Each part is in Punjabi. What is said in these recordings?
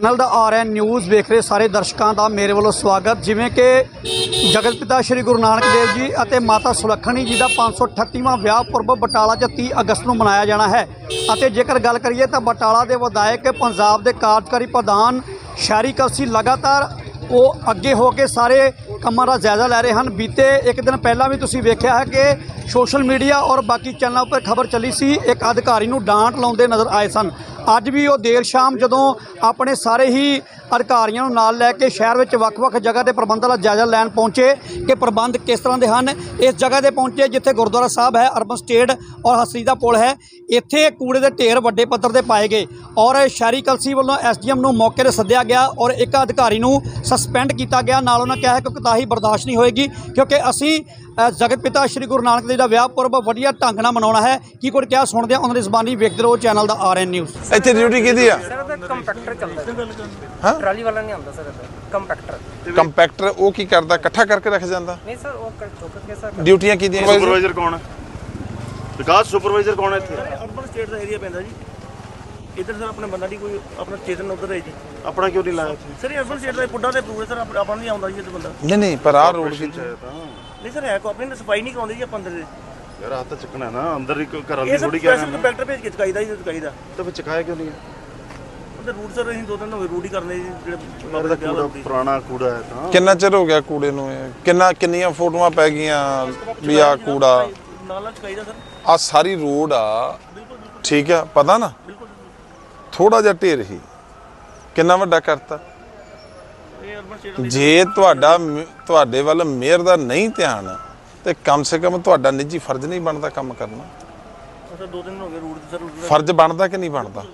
ਚੈਨਲ ਦਾ ਆਰਐਨ ਨਿਊਜ਼ ਵੇਖ ਰਹੇ ਸਾਰੇ ਦਰਸ਼ਕਾਂ ਦਾ ਮੇਰੇ ਵੱਲੋਂ ਸਵਾਗਤ। ਜਿਵੇਂ ਕਿ ਜਗਤ ਪਿਤਾ ਸ੍ਰੀ ਗੁਰੂ ਨਾਨਕ ਦੇਵ ਜੀ ਅਤੇ ਮਾਤਾ ਸੁਲੱਖਣੀ ਜੀ ਦਾ 538ਵਾਂ ਵਿਆਹ ਪੁਰਬ ਬਟਾਲਾ 'ਚ 30 ਅਗਸਤ ਨੂੰ ਮਨਾਇਆ ਜਾਣਾ ਹੈ। ਅਤੇ ਜੇਕਰ ਗੱਲ ਕਰੀਏ ਤਾਂ ਬਟਾਲਾ ਦੇ ਵਿਧਾਇਕ ਪੰਜਾਬ ਦੇ ਕਾਰਜਕਾਰੀ ਪ੍ਰਧਾਨ ਸ਼ਹਿਰੀ ਕਲਸੀ ਲਗਾਤਾਰ ਉਹ ਅੱਗੇ ਹੋ ਕੇ ਸਾਰੇ ਕੰਮਾਂ ਦਾ ਜਾਇਜ਼ਾ ਲੈ ਰਹੇ ਹਨ। ਬੀਤੇ ਇੱਕ ਦਿਨ ਪਹਿਲਾਂ ਵੀ ਤੁਸੀਂ ਵੇਖਿਆ ਹੈ ਕਿ ਸੋਸ਼ਲ ਮੀਡੀਆ ਔਰ ਬਾਕੀ ਚੈਨਲਾਂ ਉੱਪਰ ਖਬਰ ਚੱਲੀ ਸੀ, ਇੱਕ ਅਧਿਕਾਰੀ ਨੂੰ ਡਾਂਟ ਲਾਉਂਦੇ ਨਜ਼ਰ ਆਏ ਸਨ। ਅੱਜ ਵੀ ਉਹ ਦੇਰ ਸ਼ਾਮ ਜਦੋਂ ਆਪਣੇ ਸਾਰੇ ਹੀ ਅਧਿਕਾਰੀਆਂ ਨੂੰ ਨਾਲ ਲੈ ਕੇ ਸ਼ਹਿਰ ਵਿੱਚ ਵੱਖ-ਵੱਖ ਜਗ੍ਹਾ ਤੇ ਪ੍ਰਬੰਧਾਂ ਦਾ ਜਾਇਜ਼ਾ ਲੈਣ ਪਹੁੰਚੇ ਕਿ ਪ੍ਰਬੰਧ ਕਿਸ ਤਰ੍ਹਾਂ ਦੇ ਹਨ, ਇਸ ਜਗ੍ਹਾ ਤੇ ਪਹੁੰਚੇ ਜਿੱਥੇ ਗੁਰਦੁਆਰਾ ਸਾਹਿਬ ਹੈ, ਅਰਬਨ ਸਟੇਟ ਔਰ ਹਸਰੀ ਦਾ ਪੁਲ ਹੈ, ਇੱਥੇ ਕੂੜੇ ਦੇ ਢੇਰ ਵੱਡੇ ਪੱਧਰ ਤੇ ਪਾਏ ਗਏ ਔਰ ਸ਼ਹਿਰੀ ਕਲਸੀ ਵੱਲੋਂ ਐਸਡੀਐਮ ਨੂੰ ਮੌਕੇ ਤੇ ਸੱਦਿਆ ਗਿਆ ਔਰ ਇੱਕ ਅਧਿਕਾਰੀ ਨੂੰ ਸਸਪੈਂਡ ਕੀਤਾ ਗਿਆ, ਨਾਲ ਉਹਨਾਂ ਕਿਹਾ ਕਿ ਕੋਤਾਹੀ ਬਰਦਾਸ਼ਤ ਨਹੀਂ ਹੋਏਗੀ ਕਿਉਂਕਿ ਅਸੀਂ ਜਗਤ ਪਿਤਾ ਸ੍ਰੀ ਗੁਰੂ ਨਾਨਕ ਦੇਵ ਦਾ ਵਿਆਹ ਪੁਰਬ ਵਧੀਆ ਢੰਗ ਨਾਲ ਮਨਾਉਣਾ ਹੈ। ਕੀ ਕੁਝ ਕਿਹਾ ਸੁਣਦੇ ਆ ਉਹਨਾਂ ਦੀ ਜ਼ਬਾਨੀ ਵੇਖਦੇ ਰਹੋ ਚੈਨਲ ਦਾ ਆਰਐਨ ਨਿਊਜ਼। ਇੱਥੇ ਡਿਊਟੀ ਕਿਹਦੀ ਆ? ਕੰਪੈਕਟਰ ਚੱਲਦਾ। ਹਾਂ? ਹੈ? ਟਰਾਲੀ ਵਾਲਾ ਨਹੀਂ ਆਉਂਦਾ ਸਰ ਕੰਪੈਕਟਰ ਕੰਪੈਕਟਰ ਉਹ ਕੀ ਕਰਦਾ? ਇਕੱਠਾ ਕਰਕੇ ਰੱਖ ਜਾਂਦਾ? ਨਹੀਂ ਸਰ ਉਹ ਕਰ ਠੋਕ ਕੇ ਸਰ ਡਿਊਟੀਆਂ ਕਿਹਦੀਆਂ ਸੁਪਰਵਾਈਜ਼ਰ ਕੌਣ ਹੈ ਵਿਕਾਸ ਸੁਪਰਵਾਈਜ਼ਰ ਕੌਣ ਹੈ ਇੱਥੇ? ਅਰਬਨ ਸਟੇਟ ਦਾ ਏਰੀਆ ਪੈਂਦਾ ਜੀ। ਇੱਧਰ ਸਰ ਆਪਣੇ ਬੰਦਾ ਦੀ ਕੋਈ ਆਪਣਾ ਸਟੇਸ਼ਨ ਉੱਧਰ ਹੈ ਜੀ। ਆਪਣਾ ਕਿਉਂ ਨਹੀਂ ਲਾਇਆ ਸਰ ਇਹ ਅਰਬਨ ਸਟੇਟ ਦਾ ਪੁੱਡਾ ਤੇ ਪ੍ਰੂਵ ਹੈ ਸਰ ਆਪ- ਨਹੀਂ ਆਉਂਦਾ ਜੀ ਇੱਧਰ ਬੰਦਾ। ਨਹੀਂ ਨਹੀਂ ਪਰ ਆਹ ਰੋਡ ਵਿੱਚ ਨਹੀਂ ਸਰ ਹੈ ਕੋ ਆਪਣੀ ਸਫ਼ਾਈ ਨਹੀਂ ਕਰਾਉਂਦੇ ਜੀ ਆਪਾਂ ਅੰਦਰ ਦੇ। ਯਾਰ ਹੱਥ ਚੱਕਣਾ ਹੈ ਨਾ ਅੰਦਰ ਹੀ ਘਰ ਵਾਲੀ ਥੋੜੀ ਕਹਿ ਸਪੈਸ਼ਲ ਕੰਪੈਕਟਰ ਭੇਜ ਕੇ ਚੁਕਾਈਦਾ ਜੀ ਚੁਕਾਈਦਾ। ਤਾਂ ਫਿਰ ਚਕਾਇਆ ਕਿਉਂ ਨਹੀਂ? ਉਹਦੇ ਰੂਟ ਸਰ ਅਸੀਂ ਦੋ ਦਿਨ ਹੋ ਗਏ ਰੂਟ ਹੀ ਕਰਨੇ ਜੀ ਜਿਹੜੇ ਕੂੜਾ ਪੁਰਾਣਾ ਕੂੜਾ ਹੈ ਤਾਂ। ਕਿੰਨਾ ਚਿਰ ਹੋ ਗਿਆ ਕੂੜੇ ਨੂੰ ਇਹ? ਕਿੰਨਾ ਕਿੰਨੀਆਂ ਫੋਟੋਆਂ ਪੈ ਗਈਆਂ ਵੀ ਆ ਕੂੜਾ? ਨਾਲ ਚੁਕਾਈਦਾ ਸਰ। ਆ ਸਾਰੀ ਰੋਡ ਆ। ਠੀਕ ਆ ਪਤਾ ਨਾ? ਥੋੜਾ ਜਿਹਾ ਢੇਰ ਹੀ। ਕਿੰਨਾ ਵੱਡਾ ਕਰਤਾ? ਜੇ ਤੁਹਾਡਾ ਤੁਹਾਡੇ ਵੱਲ ਮੇਅਰ ਦਾ ਨਹੀਂ ਧਿਆਨ ਤੇ ਕਮ ਸੇ ਕਮ ਤੁਹਾਡਾ ਨਿੱਜੀ ਫਰਜ਼ ਨਹੀਂ ਬਣਦਾ ਕੰਮ ਕਰਨਾ। ਸਰ ਦੋ ਦਿਨ ਹੋ ਗਏ ਰੂਟ ਸਰ route ਦਾ- ਫਰਜ਼ ਬਣਦਾ ਕਿ ਨਹੀਂ ਬਣਦਾ?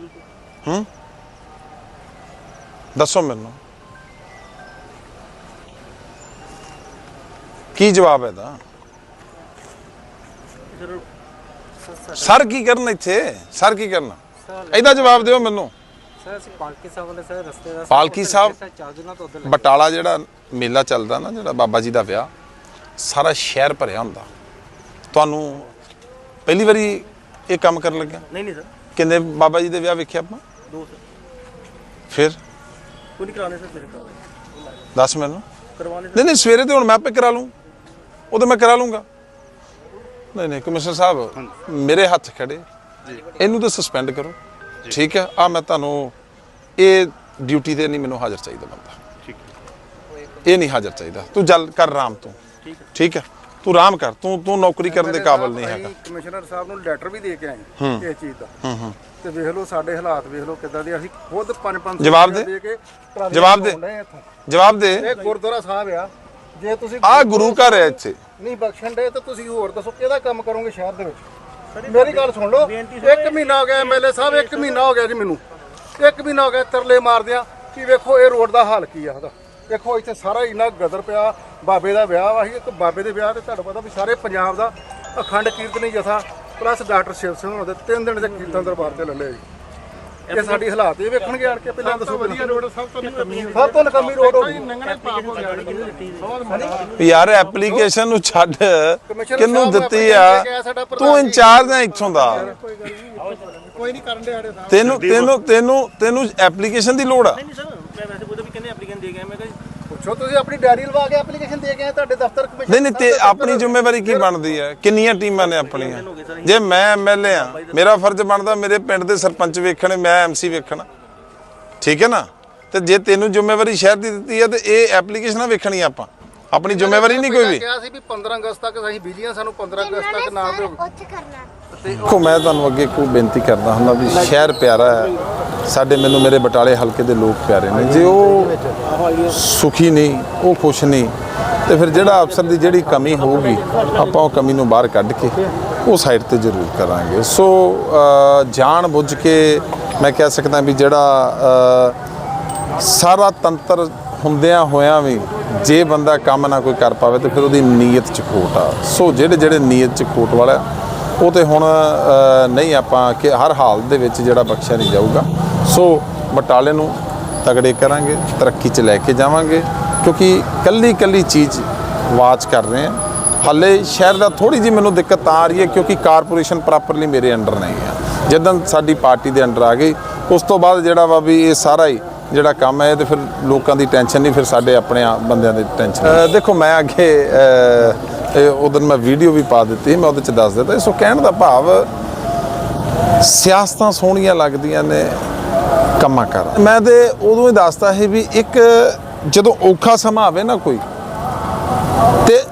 ਹੂੰ? ਦੱਸੋ ਮੈਨੂੰ। ਕੀ ਜਵਾਬ ਹੈ ਦਾ ਸਰ ਕੀ ਕਰਨ ਇੱਥੇ? ਸਰ ਕੀ ਕਰਨਾ? ਇਹਦਾ ਜਵਾਬ ਦਿਓ ਮੈਨੂੰ। ਸਰ ਅਸੀਂ ਪਾਲਕੀ ਸਾਹਿਬ ਵਾਲੇ ਸਰ ਰਸਤੇ ਦਾ ਪਾਲਕੀ ਸਾਹਿਬ ਚਾਰ ਦਿਨਾਂ ਤੋਂ ਉਧਰ ਬਟਾਲਾ ਜਿਹੜਾ ਮੇਲਾ ਚੱਲਦਾ ਨਾ ਜਿਹੜਾ ਬਾਬਾ ਜੀ ਦਾ ਵਿਆਹ ਸਾਰਾ ਸ਼ਹਿਰ ਭਰਿਆ ਹੁੰਦਾ। ਤੁਹਾਨੂੰ ਪਹਿਲੀ ਵਾਰੀ ਇਹ ਕੰਮ ਕਰਨ ਲੱਗਿਆ? ਨਹੀਂ ਨਹੀਂ ਸਰ। ਕਿੰਨੇ ਬਾਬਾ ਜੀ ਦੇ ਵਿਆਹ ਵੇਖਿਆ ਆਪਾਂ? ਦੋ ਸਰ। ਫਿਰ? ਕੋਈ ਨਹੀਂ ਕਰਾਣੇ ਸਰ ਮੇਰੇ ਕਰਾਣੇ ਦੱਸ ਮੈਨੂੰ। ਕਰਵਾਣੇ ਨਹੀਂ ਨਹੀਂ ਸਵੇਰੇ ਤੇ ਹੁਣ ਮੈਂ ਆਪੇ ਕਰਾ ਲੂੰ। ਉਹ ਤਾਂ ਮੈਂ ਕਰਾ ਲੂੰਗਾ। ਨਹੀਂ ਨਹੀਂ ਕਮਿਸ਼ਨਰ ਸਾਹਿਬ ਮੇਰੇ ਹੱਥ ਖੜੇ। ਇਹਨੂੰ ਤਾਂ ਸਸਪੈਂਡ ਕਰੋ। ਠੀਕ ਹੈ ਆ ਮੈਂ ਤੁਹਾਨੂੰ ਇਹ ਡਿਊਟੀ ਤੇ ਨਹੀਂ ਮੈਨੂੰ ਹਾਜ਼ਰ ਚਾਹੀਦਾ ਬੰਦਾ। ਠੀਕ ਇਹ ਨਹੀਂ ਹਾਜ਼ਰ ਚਾਹੀਦਾ। ਤੂੰ ਜਲ ਕਰ ਰਾਮ ਤੂੰ। ਠੀਕ ਹੈ। ਤੂੰ ਰਾਮ ਕਰ। ਤੂੰ ਤੂੰ ਨੌਕਰੀ ਕਰਨ ਦੇ ਕਾਬਿਲ ਨਹੀਂ ਹੈਗਾ। ਕਮਿਸ਼ਨਰ ਸਾਹਿਬ ਨੂੰ ਲੈਟਰ ਵੀ ਦੇ ਕੇ ਆਏ ਇਸ ਚੀਜ਼ ਦਾ। ਤੇ ਵੇਖ ਲਓ ਸਾਡੇ ਹਾਲਾਤ ਵੇਖ ਲਓ ਕਿੱਦਾਂ ਦੇ ਅਸੀਂ ਖੁਦ 5-5 ਜਵਾਬ ਦੇ। ਜਵਾਬ ਦੇ। ਜਵਾਬ ਦੇ। ਇਹ ਗੁਰਦੁਆਰਾ ਸਾਹਿਬ ਆ। ਜੇ ਤੁਸੀਂ ਆ ਗੁਰੂ ਘਰ ਹੈ ਇੱਥੇ। ਨਹੀਂ ਬਖਸ਼ਣ ਦੇ ਤਾਂ ਤੁਸੀਂ ਹੋਰ ਦੱਸੋ ਕਿਹਦਾ ਕੰਮ ਕਰੋਗੇ ਸ਼ਹਿਰ ਦੇ ਵਿੱਚ? ਮੇਰੀ ਗੱਲ ਸੁਣ ਲਓ। ਇੱਕ ਮਹੀਨਾ ਹੋ ਗਿਆ ਐਮਐਲਏ ਸਾਹਿਬ ਇੱਕ ਮਹੀਨਾ ਹੋ ਗਿਆ ਜੀ ਮੈਨੂੰ। ਇੱਕ ਮਹੀਨਾ ਹੋ ਗਿਆ ਤਰਲੇ ਮਾਰਦਿਆਂ ਕਿ ਵੇਖੋ ਇਹ ਰੋਡ ਦਾ ਹਾਲ ਕੀ ਆ ਉਹਦਾ ਵੇਖੋ ਇੱਥੇ ਸਾਰਾ ਇੰਨਾ ਗਦਰ ਪਿਆ ਬਾਬੇ ਦਾ ਵਿਆਹ ਵਾ ਸੀ ਇੱਕ ਬਾਬੇ ਦੇ ਵਿਆਹ ਤੇ ਤੁਹਾਨੂੰ ਪਤਾ ਵੀ ਸਾਰੇ ਪੰਜਾਬ ਦਾ ਅਖੰਡ ਕੀਰਤਨੀ ਜਥਾ ਪਲੱਸ ਡਾਕਟਰ ਸ਼ਿਵ ਸਿੰਘ ਹੋਣਾ ਦੇ ਤਿੰਨ ਦਿਨ ਦੇ ਕੀਰਤਨ ਦਰਬਾਰ ਤੇ ਲੱਲੇ ਜੀ ਇਹ ਸਾਡੀ ਹਾਲਾਤ ਇਹ ਵੇਖਣਗੇ ਆਣ ਕੇ ਪਹਿਲਾਂ ਦੱਸੋ ਵਧੀਆ ਰੋਡ ਸਭ ਤੋਂ ਸਭ ਤੋਂ ਨਕਮੀ ਰੋਡ ਹੋ ਗਈ। ਵੀ ਯਾਰ ਐਪਲੀਕੇਸ਼ਨ ਨੂੰ ਛੱਡ ਸਾਹਿਬ ਦਿੱਤੀ ਆ? ਤੂੰ। ਇੰਚਾਰਜ ਹੈ ਇੱਥੋਂ ਦਾ। ਕੋਈ ਨਹੀਂ ਕਰਨ ਦੇ ਆੜੇ ਸਾਹਿਬ ਤੈਨੂੰ ਤੈਨੂੰ ਤੈਨੂੰ ਤੈਨੂੰ ਐਪਲੀਕੇਸ਼ਨ ਦੀ ਲੋੜ ਆ। ਨਹੀਂ ਸਰ ਮੈਂ ਵੈਸੇ ਉਹਦੇ ਵੀ ਕਹਿੰਦੇ ਐਪਲੀਕੈਂਟ ਦੇ ਗਏ ਮੈਂ ਕਿਹਾ ਪੁੱਛੋ ਤੁਸੀਂ ਆਪਣੀ ਡਾਇਰੀ ਲਵਾ ਕੇ ਐਪਲੀਕੇਸ਼ਨ ਦੇ ਕੇ ਆਏ ਤੁਹਾਡੇ ਦਫ਼ਤਰ ਕਮਿਸ਼ਨ ਨਹੀਂ ਨਹੀਂ ਤੇ ਆਪਣੀ ਜ਼ਿੰਮੇਵਾਰੀ ਕੀ ਬਣਦੀ ਹੈ? ਕਿੰਨੀਆਂ ਟੀਮਾਂ ਨੇ ਆਪਣੀਆਂ? ਜੇ ਮੈਂ ਐਮਐਲਏ ਆ ਮੇਰਾ ਫਰਜ਼ ਬਣਦਾ ਮੇਰੇ ਪਿੰਡ ਦੇ ਸਰਪੰਚ ਵੇਖਣੇ ਮੈਂ ਐਮਸੀ ਵੇਖਣਾ। ਠੀਕ ਹੈ ਨਾ? ਤੇ ਜੇ ਤੈਨੂੰ ਜ਼ਿੰਮੇਵਾਰੀ ਸ਼ਹਿਰ ਦੀ ਦਿੱਤੀ ਹੈ ਤੇ ਇਹ ਐਪਲੀਕੇਸ਼ਨਾਂ ਵੇਖਣੀਆਂ ਆਪਾਂ। ਆਪਣੀ ਜ਼ਿੰਮੇਵਾਰੀ ਨਹੀਂ ਕੋਈ ਵੀ। ਕਿਹਾ ਸੀ ਵੀ 15 ਅਗਸਤ ਤੱਕ ਅਸੀਂ ਬਿਜਲੀ ਆ ਸਾਨੂੰ 15 ਅਗਸਤ ਤੱਕ ਨਾ ਦਿਓ। ਉੱਥੇ ਕਰਨਾ। ਦੇਖੋ ਮੈਂ ਤੁਹਾਨੂੰ ਅੱਗੇ ਕੋਈ ਬੇਨਤੀ ਕਰਦਾ ਹੁੰਦਾ ਵੀ ਸ਼ਹਿਰ ਪਿਆਰਾ ਹੈ। ਸਾਡੇ ਮੈਨੂੰ ਮੇਰੇ ਬਟਾਲੇ ਹਲਕੇ ਦੇ ਲੋਕ ਪਿਆਰੇ ਨੇ। ਜੇ ਉਹ ਸੁਖੀ ਨਹੀਂ ਉਹ ਖੁਸ਼ ਨਹੀਂ ਤੇ ਫਿਰ ਜਿਹੜਾ ਅਫਸਰ ਦੀ ਜਿਹੜੀ ਕਮੀ ਹੋਊਗੀ ਆਪਾਂ ਉਹ ਕਮੀ ਨੂੰ ਬਾਹਰ ਕੱਢ ਕੇ ਉਹ ਸਾਈਡ ਤੇ ਜ਼ਰੂਰ ਕਰਾਂਗੇ। ਸੋ ਜਾਣ ਬੁੱਝ ਕੇ ਮੈਂ ਕਹਿ ਸਕਦਾ ਵੀ ਜਿਹੜਾ ਸਾਰਾ ਤੰਤਰ ਹੁੰਦਿਆਂ ਹੋਇਆਂ ਵੀ ਜੇ ਬੰਦਾ ਕੰਮ ਨਾ ਕੋਈ ਕਰ ਪਾਵੇ ਤੇ ਫਿਰ ਉਹਦੀ ਨੀਅਤ ਚ ਖੋਟ ਆ। ਸੋ ਜਿਹੜੇ ਜਿਹੜੇ ਨੀਅਤ ਚ ਖੋਟ ਵਾਲਾ ਉਹ ਤੇ ਹੁਣ ਨਹੀਂ ਆਪਾਂ ਕਿ ਹਰ ਹਾਲ ਦੇ ਵਿੱਚ ਜਿਹੜਾ ਬਖਸ਼ਿਆ ਨਹੀਂ ਜਾਊਗਾ। ਸੋ ਬਟਾਲੇ ਨੂੰ ਤਗੜੇ ਕਰਾਂਗੇ, ਤਰੱਕੀ 'ਚ ਲੈ ਕੇ ਜਾਵਾਂਗੇ, ਕਿਉਂਕਿ ਕੱਲੀ ਕੱਲੀ ਚੀਜ਼ ਵਾਚ ਕਰ ਰਹੇ ਹਾਂ। ਹਾਲੇ ਸ਼ਹਿਰ ਦਾ ਥੋੜੀ ਜਿਹੀ ਮੈਨੂੰ ਦਿੱਕਤ ਤਾਂ ਆ ਰਹੀ ਹੈ, ਕਿਉਂਕਿ ਕਾਰਪੋਰੇਸ਼ਨ ਪ੍ਰੋਪਰਲੀ ਮੇਰੇ ਅੰਡਰ ਨਹੀਂ ਹੈ। ਜਦੋਂ ਸਾਡੀ ਪਾਰਟੀ ਦੇ ਅੰਡਰ ਆ ਗਈ, ਉਸ ਤੋਂ ਬਾਅਦ ਜਿਹੜਾ ਵਾ ਵੀ ਇਹ ਸਾਰਾ ਹੀ ਜਿਹੜਾ ਕੰਮ ਹੈ ਇਹ ਤੇ ਫਿਰ ਲੋਕਾਂ ਦੀ ਟੈਨਸ਼ਨ ਨਹੀਂ, ਫਿਰ ਸਾਡੇ ਆਪਣੇ ਆਪ ਬੰਦਿਆਂ ਦੀ ਟੈਨਸ਼ਨ ਦੇਖੋ, ਮੈਂ ਅੱਗੇ ਉਦੋਂ ਮੈਂ ਵੀਡੀਓ ਵੀ ਪਾ ਦਿੱਤੀ, ਮੈਂ ਉਹਦੇ ਚ ਦੱਸ ਦਿੱਤਾ। ਸੋ ਕਹਿਣ ਦਾ ਭਾਵ, ਸਿਆਸਤਾਂ ਸੋਹਣੀਆਂ ਲੱਗਦੀਆਂ ਨੇ, ਕੰਮਾਂ ਕਰ। ਮੈਂ ਤੇ ਉਦੋਂ ਹੀ ਦੱਸਦਾ ਸੀ ਵੀ ਇੱਕ ਜਦੋਂ ਔਖਾ ਸਮਾਂ ਆਵੇ ਨਾ ਕੋਈ, ਤੇ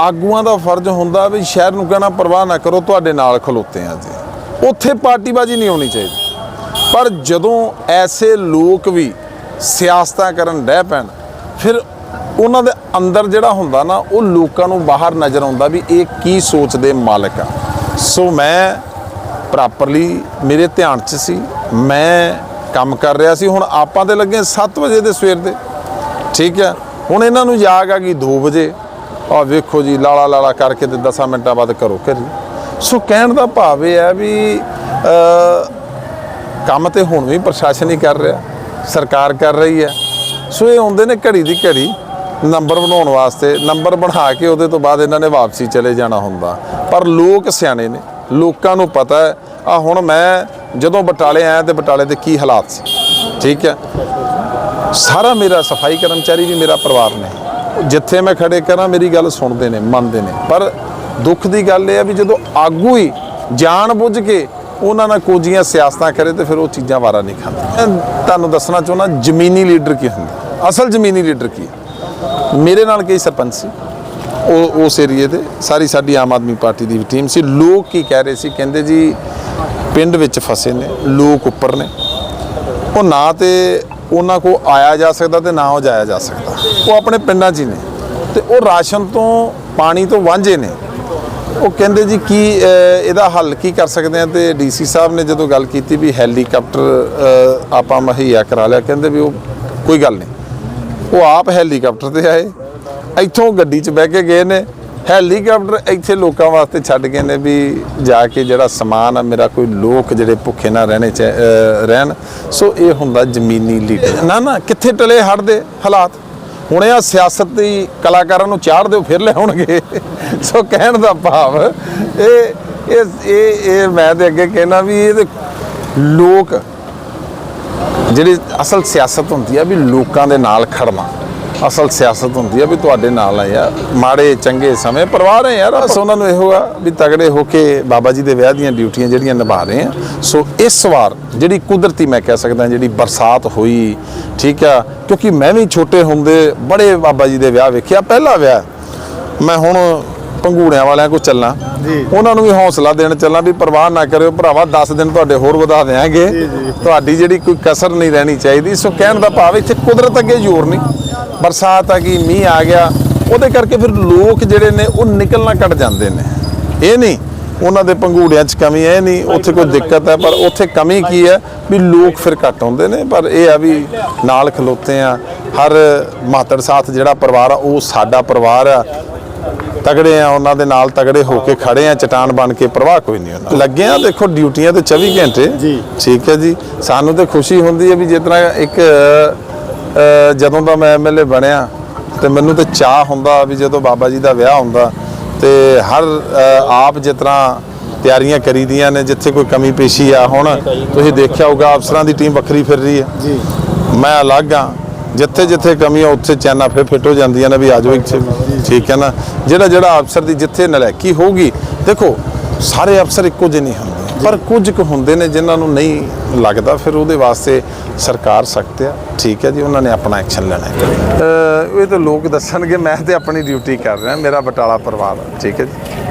ਆਗੂਆਂ ਦਾ ਫਰਜ਼ ਹੁੰਦਾ ਵੀ ਸ਼ਹਿਰ ਨੂੰ ਕਹਿਣਾ ਪਰਵਾਹ ਨਾ ਕਰੋ, ਤੁਹਾਡੇ ਨਾਲ ਖਲੋਤੇ ਆ ਜੀ ਉੱਥੇ ਪਾਰਟੀਬਾਜ਼ੀ ਨਹੀਂ ਹੋਣੀ ਚਾਹੀਦੀ। ਪਰ ਜਦੋਂ ਐਸੇ ਲੋਕ ਵੀ ਸਿਆਸਤਾਂ ਕਰਨ ਡਹਿ ਪੈਣ, ਫਿਰ ਉਹਨਾਂ ਦੇ ਅੰਦਰ ਜਿਹੜਾ ਹੁੰਦਾ ਨਾ, ਉਹ ਲੋਕਾਂ ਨੂੰ ਬਾਹਰ ਨਜ਼ਰ ਆਉਂਦਾ ਵੀ ਇਹ ਕੀ ਸੋਚਦੇ ਮਾਲਕ ਆ। ਸੋ ਮੈਂ ਪ੍ਰੋਪਰਲੀ ਮੇਰੇ ਧਿਆਨ 'ਚ ਸੀ, ਮੈਂ ਕੰਮ ਕਰ ਰਿਹਾ ਸੀ। ਹੁਣ ਆਪਾਂ ਤੇ ਲੱਗੇ 7 ਵਜੇ ਦੇ ਸਵੇਰ ਦੇ, ਠੀਕ ਹੈ ਹੁਣ ਇਹਨਾਂ ਨੂੰ ਜਾਗ ਆ ਗਈ 2 ਵਜੇ। ਆ ਵੇਖੋ ਜੀ, ਲਾਲਾ ਲਾਲਾ ਕਰਕੇ ਤੇ 10 ਮਿੰਟਾਂ ਬਾਅਦ ਕਰੋ ਕਰੀ ਸੋ ਕਹਿਣ ਦਾ ਭਾਵ ਇਹ ਹੈ ਵੀ ਕੰਮ ਤੇ ਹੁਣ ਵੀ ਪ੍ਰਸ਼ਾਸਨ ਹੀ ਕਰ ਰਿਹਾ, ਸਰਕਾਰ ਕਰ ਰਹੀ ਹੈ। ਸੋ ਇਹ ਆਉਂਦੇ ਨੇ ਘੜੀ ਦੀ ਘੜੀ। ਨੰਬਰ ਬਣਾਉਣ ਵਾਸਤੇ, ਨੰਬਰ ਬਣਾ ਕੇ ਉਹਦੇ ਤੋਂ ਬਾਅਦ ਇਹਨਾਂ ਨੇ ਵਾਪਸੀ ਚਲੇ ਜਾਣਾ ਹੁੰਦਾ। ਪਰ ਲੋਕ ਸਿਆਣੇ ਨੇ, ਲੋਕਾਂ ਨੂੰ ਪਤਾ ਹੈ ਆ ਹੁਣ ਮੈਂ ਜਦੋਂ ਬਟਾਲੇ ਆਇਆ ਤੇ ਬਟਾਲੇ ਦੇ ਕੀ ਹਾਲਾਤ ਸੀ। ਠੀਕ ਹੈ? ਸਾਰਾ ਮੇਰਾ ਸਫ਼ਾਈ ਕਰਮਚਾਰੀ ਵੀ ਮੇਰਾ ਪਰਿਵਾਰ ਨੇ। ਜਿੱਥੇ ਮੈਂ ਖੜੇ ਕਰਾਂ, ਮੇਰੀ ਗੱਲ ਸੁਣਦੇ ਨੇ, ਮੰਨਦੇ ਨੇ। ਪਰ ਦੁੱਖ ਦੀ ਗੱਲ ਇਹ ਆ ਵੀ ਜਦੋਂ ਆਗੂ ਹੀ ਜਾਣ ਬੁੱਝ ਕੇ ਉਹਨਾਂ ਨਾਲ ਕੋਝੀਆਂ ਸਿਆਸਤਾਂ ਕਰੇ ਤੇ ਫਿਰ ਉਹ ਚੀਜ਼ਾਂ ਵਾਰਾ ਨਹੀਂ ਖਾਂਦੇ। ਤੁਹਾਨੂੰ ਦੱਸਣਾ ਚਾਹੁੰਦਾ, ਜ਼ਮੀਨੀ ਲੀਡਰ ਕੀ ਹੁੰਦਾ? ਅਸਲ ਜ਼ਮੀਨੀ ਲੀਡਰ ਕੀ ਹੈ? ਮੇਰੇ ਨਾਲ ਕਈ ਸਰਪੰਚ ਸੀ। ਉਹ, ਉਸ ਏਰੀਏ ਦੇ। ਸਾਰੀ ਸਾਡੀ ਆਮ ਆਦਮੀ ਪਾਰਟੀ ਦੀ ਵੀ ਟੀਮ ਸੀ। ਲੋਕ ਕੀ ਕਹਿ ਰਹੇ ਸੀ? ਕਹਿੰਦੇ ਜੀ, ਪਿੰਡ ਵਿੱਚ ਫਸੇ ਨੇ, ਲੋਕ ਉੱਪਰ ਨੇ। ਉਹ ਨਾ ਤੇ ਉਹਨਾਂ ਕੋ ਆਇਆ ਜਾ ਸਕਦਾ ਤੇ ਨਾ ਉਹ ਜਾਇਆ ਜਾ ਸਕਦਾ। ਉਹ ਆਪਣੇ ਪਿੰਡਾਂ 'ਚ ਹੀ ਨੇ। ਤੇ ਉਹ ਰਾਸ਼ਨ ਤੋਂ, ਪਾਣੀ ਤੋਂ ਵਾਂਝੇ ਨੇ। ਉਹ ਕਹਿੰਦੇ ਜੀ, ਕੀ ਇਹਦਾ ਹੱਲ ਕੀ ਕਰ ਸਕਦੇ ਆ? ਤੇ ਡੀਸੀ ਸਾਹਿਬ ਨੇ ਜਦੋਂ ਗੱਲ ਕੀਤੀ ਵੀ ਹੈਲੀਕਾਪਟਰ ਆਪਾਂ ਮੁਹੱਈਆ ਕਰਾ ਲਿਆ। ਕਹਿੰਦੇ ਵੀ ਉਹ ਕੋਈ ਗੱਲ ਨਹੀਂ। ਉਹ ਆਪ ਹੈਲੀਕਾਪਟਰ ਤੇ ਆਏ। ਇੱਥੋਂ ਗੱਡੀ 'ਚ ਬਹਿ ਕੇ ਗਏ ਨੇ। ਹੈਲੀਕਾਪਟਰ ਇੱਥੇ ਲੋਕਾਂ ਵਾਸਤੇ ਛੱਡ ਗਏ ਨੇ ਵੀ ਜਾ ਕੇ ਜਿਹੜਾ ਸਮਾਨ ਆ, ਮੇਰਾ ਕੋਈ ਲੋਕ ਜਿਹੜੇ ਭੁੱਖੇ ਨਾ ਰਹਿਣੇ ਚ ਰਹਿਣ। ਸੋ ਇਹ ਹੁੰਦਾ ਜ਼ਮੀਨੀ ਲੀਡਰ। ਨਾ ਨਾ, ਕਿੱਥੇ ਟਲੇ ਹਟਦੇ ਹਾਲਾਤ? ਹੁਣ ਇਹ ਸਿਆਸਤ ਦੀ ਕਲਾਕਾਰਾਂ ਨੂੰ ਚਾੜ ਦਿਓ, ਫਿਰ ਲਿਆਉਣਗੇ। ਸੋ ਕਹਿਣ ਦਾ ਭਾਵ, ਇਹ ਇਹ ਇਹ ਇਹ ਮੈਂ ਤੇ ਅੱਗੇ ਕਹਿਣਾ ਵੀ ਇਹ ਲੋਕ ਜਿਹੜੀ ਅਸਲ ਸਿਆਸਤ ਹੁੰਦੀ ਆ ਵੀ ਲੋਕਾਂ ਦੇ ਨਾਲ ਖੜਨਾ, ਅਸਲ ਸਿਆਸਤ ਹੁੰਦੀ ਆ ਵੀ ਤੁਹਾਡੇ ਨਾਲ ਆ ਯਾਰ, ਮਾੜੇ ਚੰਗੇ ਸਮੇਂ ਪਰਿਵਾਰ ਹੈ ਯਾਰ, ਬਸ ਉਹਨਾਂ ਨੂੰ ਇਹੋ ਆ ਵੀ ਤਗੜੇ ਹੋ ਕੇ ਬਾਬਾ ਜੀ ਦੇ ਵਿਆਹ ਦੀਆਂ ਡਿਊਟੀਆਂ ਜਿਹੜੀਆਂ ਨਿਭਾ ਰਹੇ ਆ। ਸੋ ਇਸ ਵਾਰ ਜਿਹੜੀ ਕੁਦਰਤੀ ਮੈਂ ਕਹਿ ਸਕਦਾ, ਜਿਹੜੀ ਬਰਸਾਤ ਹੋਈ, ਠੀਕ ਆ, ਕਿਉਂਕਿ ਮੈਂ ਵੀ ਛੋਟੇ ਹੁੰਦੇ ਬੜੇ ਬਾਬਾ ਜੀ ਦੇ ਵਿਆਹ ਵੇਖਿਆ, ਪਹਿਲਾ ਵਿਆਹ ਮੈਂ ਹੁਣ ਪੰਗੂੜਿਆਂ ਵਾਲਿਆਂ ਕੋ ਚੱਲਾਂ ਉਹਨਾਂ ਨੂੰ ਵੀ ਹੌਸਲਾ ਦੇਣ ਚੱਲਾਂ ਵੀ ਪਰਵਾਹ ਨਾ ਕਰਿਓ। ਭਰਾਵਾ 10 ਦਿਨ ਤੁਹਾਡੇ ਹੋਰ ਵਧਾ ਦੇਾਂਗੇ ਤੁਹਾਡੀ ਜਿਹੜੀ ਕੋਈ ਕਸਰ ਨਹੀਂ ਰਹਿਣੀ ਚਾਹੀਦੀ। ਸੋ ਕਹਿਣ ਦਾ ਭਾਵ ਇੱਥੇ ਕੁਦਰਤ ਅੱਗੇ ਜ਼ੋਰ ਨਹੀਂ। ਬਰਸਾਤ ਆ ਗਈ ਮੀਂਹ ਆ ਗਿਆ। ਉਹਦੇ ਕਰਕੇ ਫਿਰ ਲੋਕ ਜਿਹੜੇ ਨੇ ਉਹ ਨਿਕਲਣਾ ਕੱਟ ਜਾਂਦੇ ਨੇ। ਇਹ ਨਹੀਂ ਉਹਨਾਂ ਦੇ ਪੰਗੂੜਿਆਂ 'ਚ ਕਮੀ ਹੈ ਨਹੀਂ ਉੱਥੇ ਕੋਈ ਦਿੱਕਤ ਹੈ ਪਰ ਉੱਥੇ ਕਮੀ ਕੀ ਹੈ? ਵੀ ਲੋਕ ਫਿਰ ਘੱਟ ਆਉਂਦੇ ਨੇ। ਪਰ ਇਹ ਆ ਵੀ ਨਾਲ ਖਲੋਤੇ ਆ। ਹਰ ਮਾਤੜ ਸਾਥ ਜਿਹੜਾ ਪਰਿਵਾਰ ਆ ਉਹ ਸਾਡਾ ਪਰਿਵਾਰ ਆ। ਤਗੜੇ ਆ ਉਹਨਾਂ ਦੇ ਨਾਲ ਤਗੜੇ ਹੋ ਕੇ ਖੜੇ ਆ ਚਟਾਨ ਬਣ ਕੇ ਪ੍ਰਵਾਹ ਕੋਈ ਨਹੀਂ ਉਹਨਾਂ ਲੱਗੇ ਆ ਦੇਖੋ ਡਿਊਟੀਆਂ ਤੇ 24 ਘੰਟੇ। ਜੀ। ਠੀਕ ਹੈ ਜੀ। ਸਾਨੂੰ ਤੇ ਖੁਸ਼ੀ ਹੁੰਦੀ ਹੈ ਵੀ ਜਿਸ ਤਰ੍ਹਾਂ ਇੱਕ ਜਦੋਂ ਦਾ ਮੈਂ ਐਮਐਲਏ ਬਣਿਆ ਤੇ ਮੈਨੂੰ ਤੇ ਚਾਹ ਹੁੰਦਾ ਵੀ ਜਦੋਂ ਬਾਬਾ ਜੀ ਦਾ ਵਿਆਹ ਹੁੰਦਾ ਤੇ ਹਰ ਆਪ ਜਿਸ ਤਰ੍ਹਾਂ ਤਿਆਰੀਆਂ ਕਰੀਦੀਆਂ ਨੇ ਜਿੱਥੇ ਕੋਈ ਕਮੀ ਪੇਸ਼ੀ ਆ ਹੁਣ ਤੁਸੀਂ ਦੇਖਿਆ ਹੋਊਗਾ ਅਫਸਰਾਂ ਦੀ ਟੀਮ ਵੱਖਰੀ ਫਿਰ ਰਹੀ ਹੈ। ਜੀ। ਮੈਂ ਅਲੱਗ ਆ ਜਿੱਥੇ ਜਿੱਥੇ ਕਮੀ ਆ ਉੱਥੇ ਚੈਨਾ ਫਿਰ ਫਿੱਟ ਹੋ ਜਾਂਦੀਆਂ ਨੇ ਵੀ ਆ ਜਾਓ ਇੱਥੇ। ਠੀਕ ਹੈ ਨਾ? ਜਿਹੜਾ ਜਿਹੜਾ ਅਫਸਰ ਦੀ ਜਿੱਥੇ ਨਲਾਇਕੀ ਹੋਊਗੀ ਦੇਖੋ ਸਾਰੇ ਅਫਸਰ ਇੱਕੋ ਜਿਹੇ ਨਹੀਂ ਹੁੰਦੇ। ਪਰ ਕੁਝ ਕੁ ਹੁੰਦੇ ਨੇ ਜਿਨ੍ਹਾਂ ਨੂੰ ਨਹੀਂ ਲੱਗਦਾ ਫਿਰ ਉਹਦੇ ਵਾਸਤੇ ਸਰਕਾਰ ਸਖਤ ਆ। ਠੀਕ ਹੈ ਜੀ ਉਹਨਾਂ ਨੇ ਆਪਣਾ ਐਕਸ਼ਨ ਲੈਣਾ ਹੈ। ਇਹ ਤਾਂ ਲੋਕ ਦੱਸਣਗੇ ਮੈਂ ਤੇ ਆਪਣੀ ਡਿਊਟੀ ਕਰ ਰਿਹਾ ਮੇਰਾ ਬਟਾਲਾ ਪਰਿਵਾਰ ਠੀਕ ਹੈ ਜੀ।